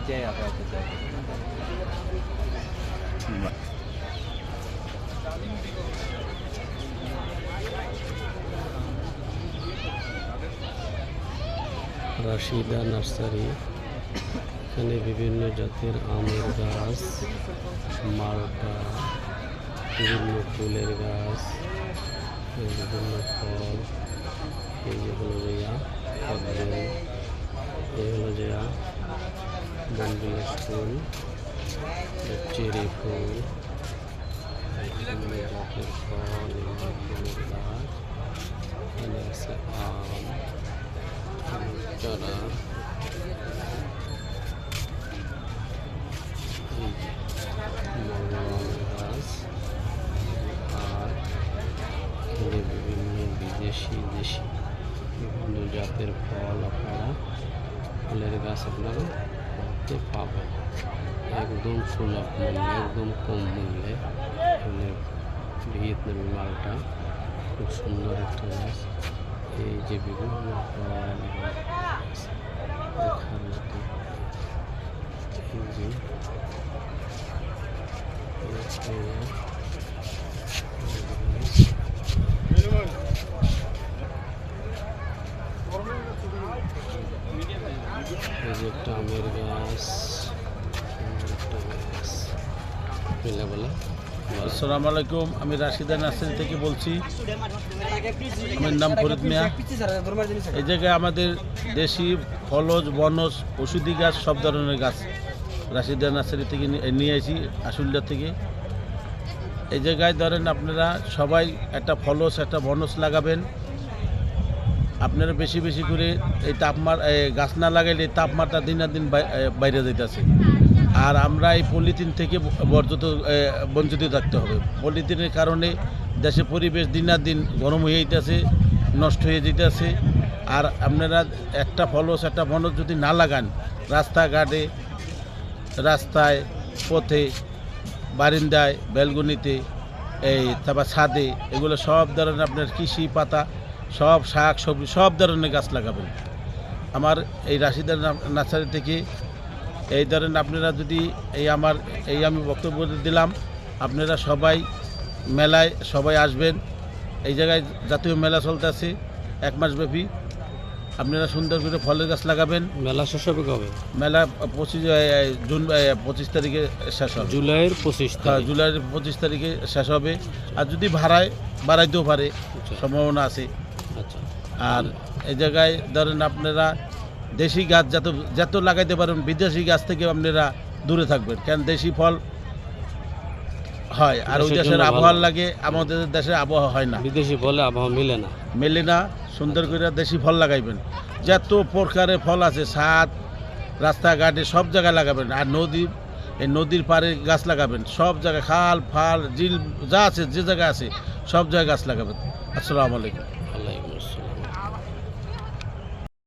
ওইটাই আপাতত দেওয়া যাবে। রাশিদা নার্সারি এখানে বিভিন্ন জাতের আমের গাছ মালটা বিভিন্ন ফুলের গাছ, বিভিন্ন ফল, এই যে হলো যে কদবেল এই হলো যে বনবিলাস ফুল চেরি ফুল বিভিন্ন জাতের ফল এবং ফুলের গাছ এখানে আছে আম চারা মনোরমের গাছ আর এখানে বিভিন্ন বিদেশি দেশি বিভিন্ন জাতের ফল আপনারা ফলের গাছ আপনারা করতে পাবেন একদম সুলভ মূল্যে একদম কম মূল্যে এখানে ভিয়েতনামি মালটা খুব সুন্দর একটা গাছ এই যে বিভিন্ন ফল এবং গাছ দেখার মতো এই যে একটা আমের আসসালামু আলাইকুম, আমি রাশিদা নার্সারি থেকে বলছি। আমার নাম ফরিদ মিয়া। এই জায়গায় আমাদের দেশি ফলজ, বনজ, ওষুধি গাছ, সব ধরনের গাছ রাশিদা নার্সারি থেকে নিয়ে আসি আশুলিয়া থেকে। এই জায়গায় ধরেন আপনারা সবাই একটা ফলস একটা বনস লাগাবেন। আপনারা বেশি বেশি করে এই তাপমার এই গাছ না লাগাইলে তাপমাত্রা দিন দিন বাইরে যাইতেছে। আর আমরা এই পলিথিন থেকে বর্জিত বঞ্চিত থাকতে হবে। পলিথিনের কারণে দেশের পরিবেশ দিন না দিন গরম হয়ে যেতেছে নষ্ট হয়ে যেতেছে আর আপনারা একটা ফলস, একটা বনস যদি না লাগান, রাস্তাঘাটে, রাস্তায়, পথে, বারিন্দায়, বেলগুনিতে, এই তারপর ছাদে, এগুলো সব ধরনের আপনার কৃষি পাতা সব শাক সবজি সব ধরনের গাছ লাগাবেন। আমার এই রাশিদার নার্সারি থেকে এই ধরেন আপনারা যদি এই আমার এই আমি বক্তব্য দিলাম আপনারা সবাই মেলায় সবাই আসবেন। এই জায়গায় জাতীয় মেলা চলতে আছে এক মাস ব্যাপী। আপনারা সুন্দর করে ফলের গাছ লাগাবেন। মেলা শেষ হবে কবে? মেলা পঁচিশ জুন পঁচিশ তারিখে শেষ হবে। জুলাইয়ের পঁচিশ হ্যাঁ, তারিখ। জুলাইয়ের পঁচিশ তারিখে শেষ হবে। আর যদি ভাড়ায় বাড়াইতেও পারে আচ্ছা, সম্ভাবনা আছে। আর এই জায়গায় ধরেন আপনারা দেশি গাছ যত যত লাগাইতে পারেন বিদেশি গাছ থেকে আপনারা দূরে থাকবেন। কারণ দেশি ফল হয় আর ওই দেশের আবহাওয়ার লাগে আমাদের দেশের আবহাওয়া হয় না। বিদেশি বলে আবহাওয়া মিলে না। মেলে না সুন্দর করে দেশি ফল লাগাইবেন। যত প্রকারের ফল আছে সাত রাস্তাঘাটে সব জায়গায় লাগাবেন। আর নদী এই নদীর পাড়ে গাছ লাগাবেন। সব জায়গায় খাল ফাল জিল যা আছে যে জায়গায় আছে সব জায়গায় গাছ লাগাবেন। আসসালামু আলাইকুম।